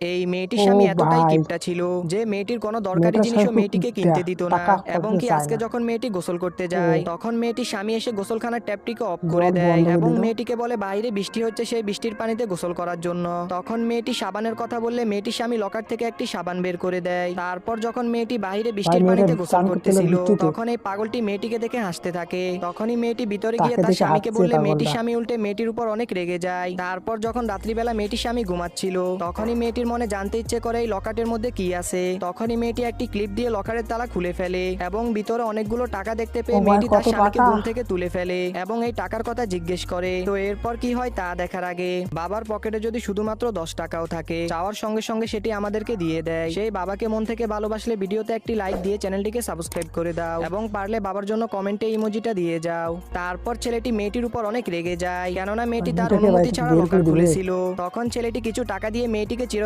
এই মেয়েটির স্বামী এতটাই কিপটা ছিল যে মেয়েটির কোনো দরকারি জিনিসও মেয়েটিকে কিনতে দিত না। এবং কি আজকে যখন মেয়েটি গোসল করতে যায় তখন মেয়েটির স্বামী এসে গোসলখানার ট্যাপটিকে অফ করে দেয় এবং মেয়েটিকে বলে বাইরে বৃষ্টি হচ্ছে সেই বৃষ্টির পানিতে গোসল করার জন্য। তখন মেয়েটি সাবানের কথা বললে মেয়েটির স্বামী লকার থেকে একটি সাবান বের করে দেয়। তারপর যখন মেয়েটি বাইরে বৃষ্টির পানিতে গোসল করতেছিল তখন এই পাগলটি মেয়েটিকে দেখে হাসতে থাকে। তখনই মেয়েটি ভিতরে গিয়ে তার স্বামীকে বললে। মেয়েটির স্বামী উল্টে মেয়েটির উপর অনেক রেগে যায়। তারপর যখন রাত্রিবেলা মেয়েটির স্বামী ঘুমাচ্ছিল তখনই মেয়েটির মনে জানতে ইচ্ছে করে এই লকারের মধ্যে কি আছে। তখনই মেয়েটি একটি ক্লিপ দিয়ে লকারের তালা খুলে ফেলে এবং ভিতরে অনেকগুলো টাকা দেখতে পেয়ে মেয়েটি তার স্বামীকে ঘুম থেকে তুলে ফেলে এবং এই টাকার কথা জিজ্ঞেস করে তো এরপর কি হয় তা দেখার আগে? বাবার পকেটে যদি শুধুমাত্র দশ টাকাও থাকে চাওয়ার সঙ্গে সঙ্গে সেটি আমাদেরকে দিয়ে দেয়। সেই বাবাকে মন থেকে ভালোবাসলে ভিডিওতে একটি লাইক দিয়ে চ্যানেলটিকে সাবস্ক্রাইব করে দাও এবং পারলে বাবার জন্য কমেন্টে ইমোজিটা দিয়ে যাও। তারপর ছেলেটি মেয়েটির উপর অনেক রেগে যায় কেননা মেয়েটি তার অনুমতি ছাড়া লকার খুলেছিল। তখন ছেলেটি কিছু টাকা দিয়ে মেয়েটিকে চির